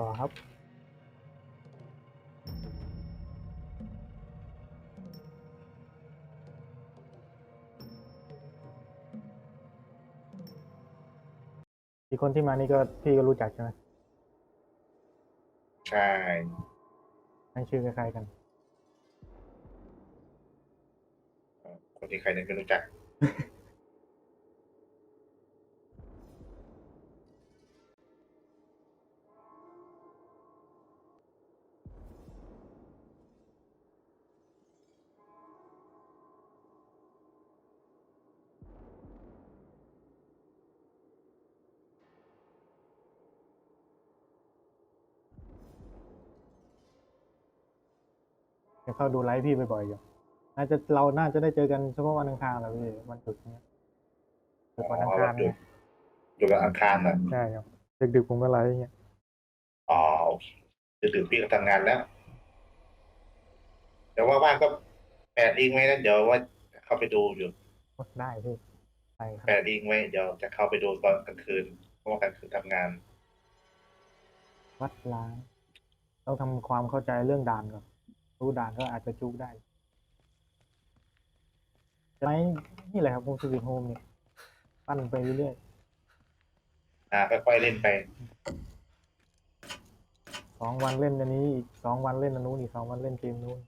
ต่อครับอีกคนที่มานี่ก็พี่ก็รู้จักใช่ไหมใช่ให้ชื่อคล้ายๆกันคนที่ใครนั้นไม่รู้จัก จะเข้าดูไลฟ์พี่บ่อยๆอยู่น่าจะเราน่าจะได้เจอกันเฉพาะวันอังคารแหละพี่วันหยุดเนี้ยหยุดวันอังคารอ๋อวันหยุเนี่ดยอยู่กับอังคารนะใช่ครับดึกๆผมก็ไลฟ์อย่างเงี้ยอ๋อโอเคดึกๆพี่ก็ทำงานแล้วเดี๋ยวว่างๆก็แปะลิงก์ไว้นะเดี๋ยวว่าจะเข้าไปดูอยู่ได้พี่ใช่ครับแปะลิงก์ไว้เดี๋ยวจะเข้าไปดูตอนกลางคืนเพราะว่ากลางคืนทำงาน วัดล้างต้องทำความเข้าใจเรื่องด่านก่อน รู้ด่านก็อาจจะจุกได้ไลฟ์นี่แหละครับวงสวิตโฮมเนี่ยปั้นไปเรื่อยอ่าค่อยๆเล่นไปๆสองวันเล่นอันนี้อีกสองวันเล่นอันนู้นอีกสองวันเล่นเกมนู้น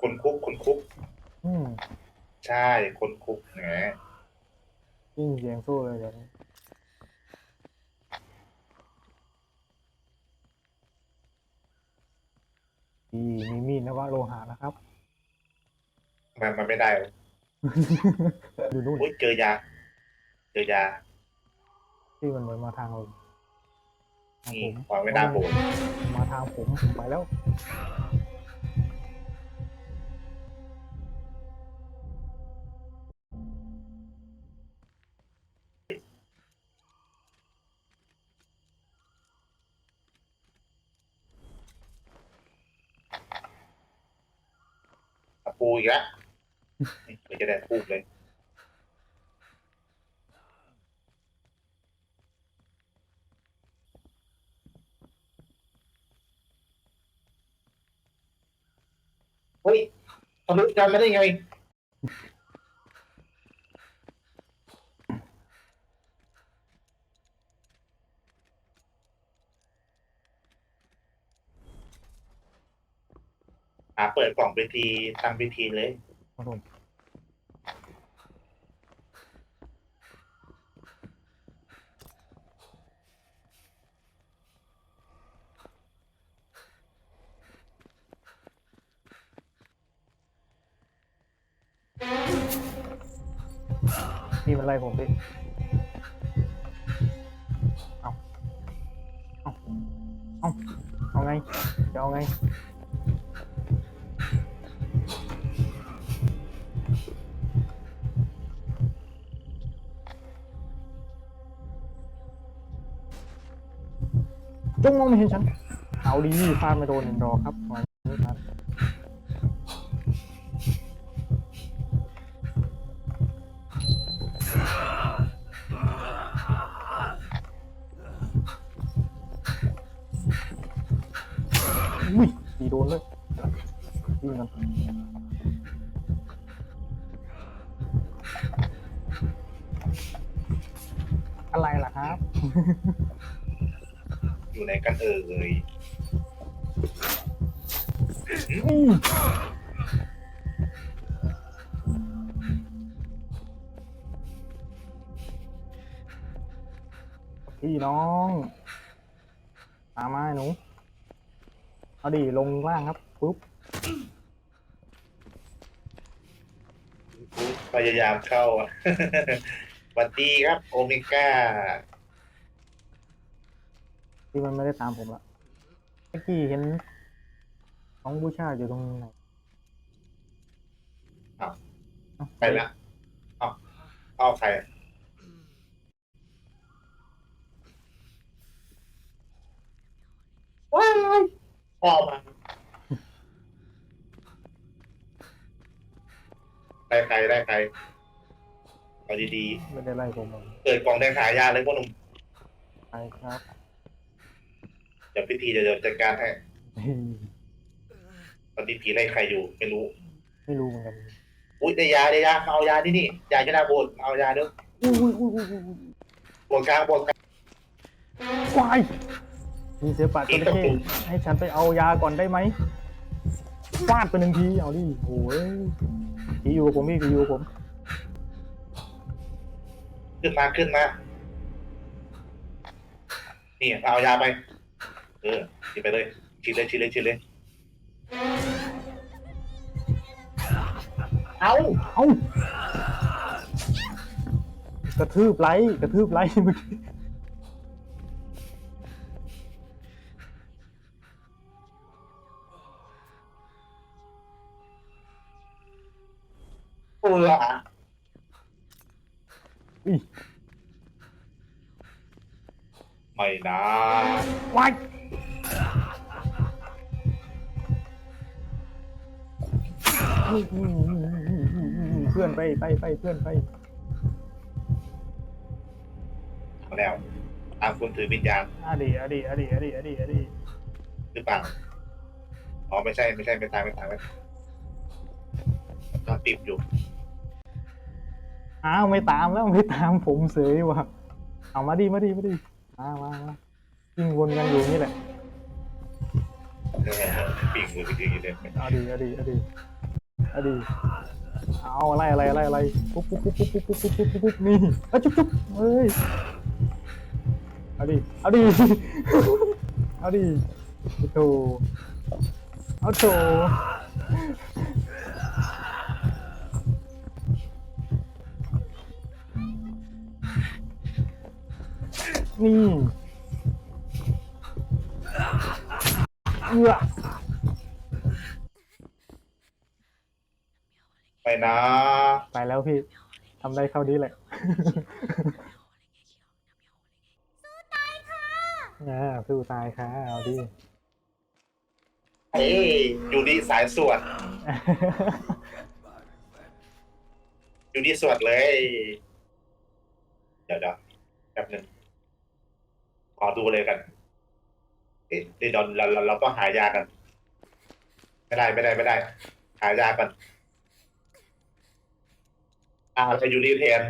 คนคุกคนคุก อืม ใช่คนคุกแหมยิ่งเสียงสู้เลยเดี๋ยวนี้ดีมีมีดนวะโลหะนะครับ มันมันไม่ได้หรอกอยู่นู่นอุ้ยเจอยา เจอยาที่มันเหมือนมาทางผมทางนี่ผมวางไว้หน้าโบสถ์มาทางผมผมไปแล้ว อีกแล้วนี่เพื่อจะได้พูดเลย เฮ้ยทะลุกันไม่ได้ไง ปิดกล่องไปทีทำพิธีเลยครับผมพี่มันไล่ผมพี่เอาเอาเอาเอาไงจะเอาไง จงมองไม่เห็นฉัน เอาดีฟาดไม่โดนหนึ่งดอกครับไว้ไม่ทันอุ้ยตีโดนเลย นกันเอ่ยอืมพี่น้องมามาไอ้หนู เอาดิลงล่างครับ ปุ๊บ พยายามเข้า สวัสดีครับ โอเมก้า ที่มันไม่ได้ตามผมละเมื่อกี้เห็นน้องบูชาอยู่ตรงไหนอ้าวเอ้าไปละเอาเอาใครอะว้ายพ่อมาได้ใครได้ใครเอาดีไม่ได้ไล่ผมหรอกๆเปิดกล่องแดงหายาเลยพวกหนุ่ม ไปครับ เดี๋ยวพิธีจะจัดการให้เฮ้ยตอนนี้ผีไล่ใครอยู่ไม่รู้ ไม่รู้เหมือนกันอุ้ยได้ยาได้ยาเอายาที่นี่ยาชนะโบนเอายาเด้ออุ้ยอุ้ยอุ้ยอุ้ยอุ้ยโบนกลางโบนกลางควายมีเสือป่าจระเข้อีกให้ฉันไปเอายาก่อนได้ไหมฟาดไปหนึ่งทีเอาดิโอ้ยผีอยู่กับผมพี่ผีอยู่กับผมขึ้นมาขึ้นมานี่เอายาไป เออฉีดไปเลยฉีดเลยฉีดเลยฉีดเลยเอาเอ้ากระทืบไล่กระทืบไล่เมื่อกี้เอออุ้ยไม่นะ วาย เพื่อนไปไปไปเพื่อนไปเอาแล้วตามคุณถือวิญญาณอดีอดีอดีอดีอดีอดีหรือเปล่าอ๋อไม่ใช่ไม่ใช่ไม่ตายไม่ตายไม่ตายตอนติดอยู่อ้าวไม่ตามแล้วไม่ตามผมเสยว่ะเอามาดิมาดิมาดิมามามายิงวนกันอยู่นี่แหละเออปิ่งมือไปถืออยู่เลยเอาดีเอาดีเอาดีเอดีเอาอะไรอะไรอะไรอะไรปุ๊บปุ๊บปุ๊บปุ๊บปุ๊บปุ๊บปุ๊บปุ๊บปุ๊บนี่เอาจุ๊บจุ๊บเฮ้ยเอาดิเอาดิเอาดิโถเอาโถนี่เอื้อ ไปนะไปแล้วพี่ทำได้เท่านี้แหละอ่าสู้ตายค่ะเอาดิเอ้ยอยู่ดีสายสวด อยู่ดีสวดเลย เดี๋ยวเดี๋ยวแป๊บหนึงขอดูเลยกันเอ๊ะเดี๋ยวเราเราเราต้องหายากัน ไม่ได้ไม่ได้ไม่ได้ หายากัน อ่าจะอยู่ดีแทน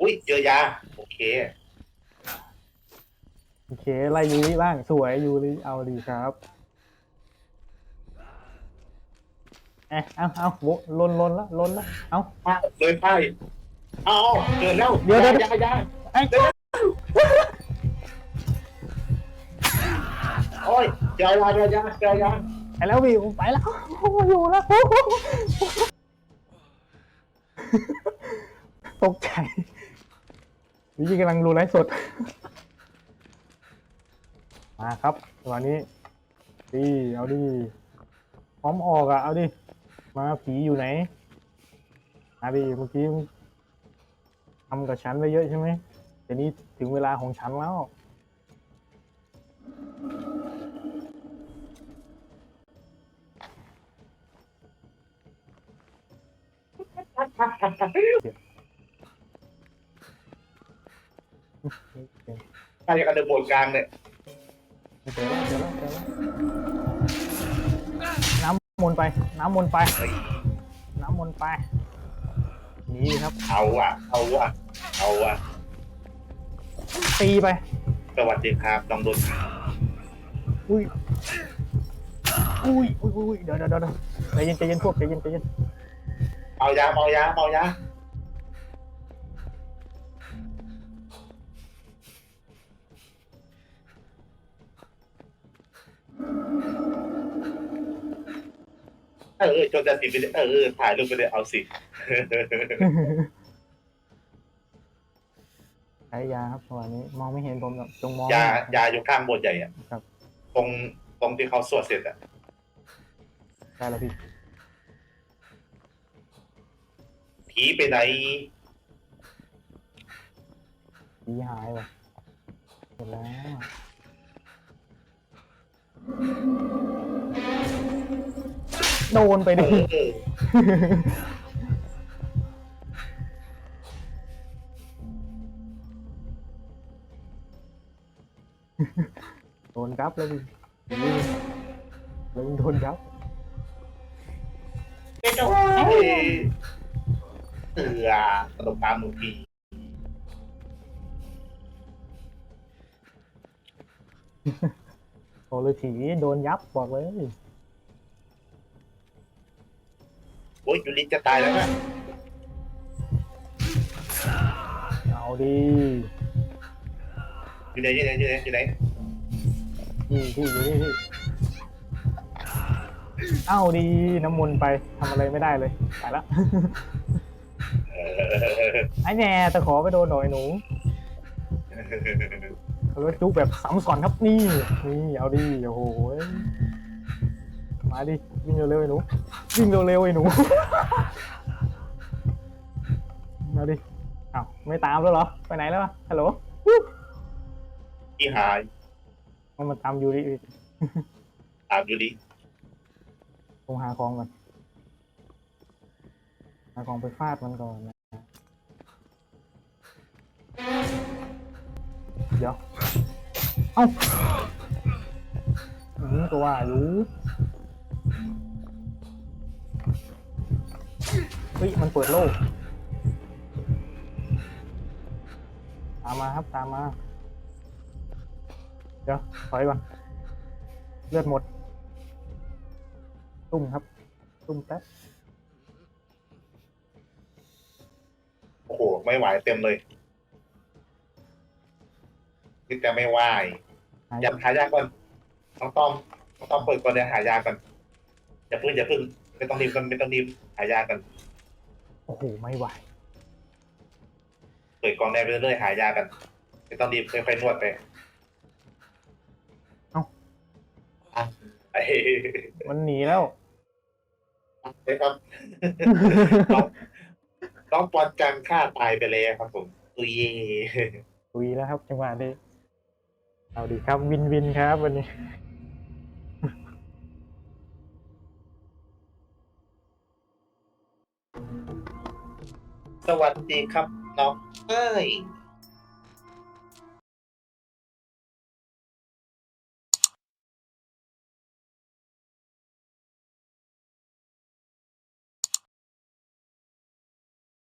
อุ้ยเจอยา โอเค โอเค ไล่ยูริบ้างสวยยูริเอาดีครับเอ๊ะเอาเอาโวลนลนละลนละเอามาเลยไปเอาเอาเกิดแล้วเดี๋ยวเดี๋ยว ยายาไอ้โอ้ยเจอยาเจอยาเจอยา ไปแล้ววิวไปแล้วโอ้อยู่แล้วตกใจวิจิกำลังรูไลฟ์สด มาครับวันนี้ดีเอาดิพร้อมออกอะ เอาดิ มาผีอยู่ไหนมาดิเมื่อกี้ทำกับฉันไปเยอะใช่ไหมเดี๋ยวนี้ถึงเวลาของฉันแล้ว ใครกันเดินบนกลางเนี่ยเจอแล้วเจอแล้วเจอแล้วน้ำมนต์ไป น้ำมนต์ไป น้ำมนต์ไปหนีครับ เอาอะ เอาอะ เอาอะ ตีไป สวัสดีครับน้องดุลอุ้ย อุ้ยอุ้ยอุ้ยเดี๋ยวเดี๋ยวเดี๋ยวใจเย็นใจเย็นพวกใจเย็นใจเย็น เอายาเมายาเมายาเออจนจะติดไปเลยเออถ่ายรูปไปเลยเอาสิ ใช้ยาครับวันนี้ มองไม่เห็นผมหรอกจงมอง ยายาอยู่ข้างโบสถ์ใหญ่อะครับ ตรงตรงที่เขาสวดเสร็จอะได้แล้วพี่ ผีไปไหนผีหายว่ะหมดแล้วโดนไปเอดิอโดนรับแล้วดิแล้วมึงโดนรับ ไม่ต้อง เสือตลกตามหนูพีโอเลยถีโดนยับบอกเลยโอ้ยยูริจะตายแล้วนะเอาดีอยู่ไหนอยู่ไหนอยู่ไหนอยู่ไหนพี่พี่อยู่นี่พี่เอาดีน้ำมนต์ไปทำอะไรไม่ได้เลยไปละเออ ไอ้แน่ตะขอไปโดนหน่อยหนูแล้วจุกแบบซ้ำซ้อนครับนี่นี่เอาดีโอ้โหมาดิวิ่งเร็วๆไอ้หนูวิ่งเร็วๆไอ้หนูมาดิอ้าวไม่ตามแล้วเหรอไปไหนแล้ววะฮัลโหลที่หายมันมาตามยูริอีกตามยูริผมหาของก่อนหาของไปฟาดมันก่อนนะ เดี๋ยว เอ้าอืมตัวว่าอยู่เฮ้ยมันเปิดโลก ตามมาครับตามมา เดี๋ยวถอยก่อนเลือดหมด ตุ้มครับ ตุ้มแป๊บโอ้โห ไม่ไหวเต็มเลย นี่แต่ไม่ไหวหายอย่าหายาก่อนน้องต้อมน้องต้อมเปิดก่อนเลยหายาก่อนอย่าพึ่งอย่าพึ่งไม่ต้องรีบกันไม่ต้องรีบหายากันโอ้โหไม่ไหวเปิดกล่องแดงไปเรื่อยๆหายากันไม่ต้องรีบค่อยๆนวดไปเอ้า อะไอ้มันหนีแล้ว ไอ้ครับ น้องน้องปอนจังฆ่าตายไปแล้วครับผมตุยเย่ลุยแล้วครับจังหวะนี้ เอาดีครับวินวินครับวันนี้ สวัสดีครับน้องเอ้ย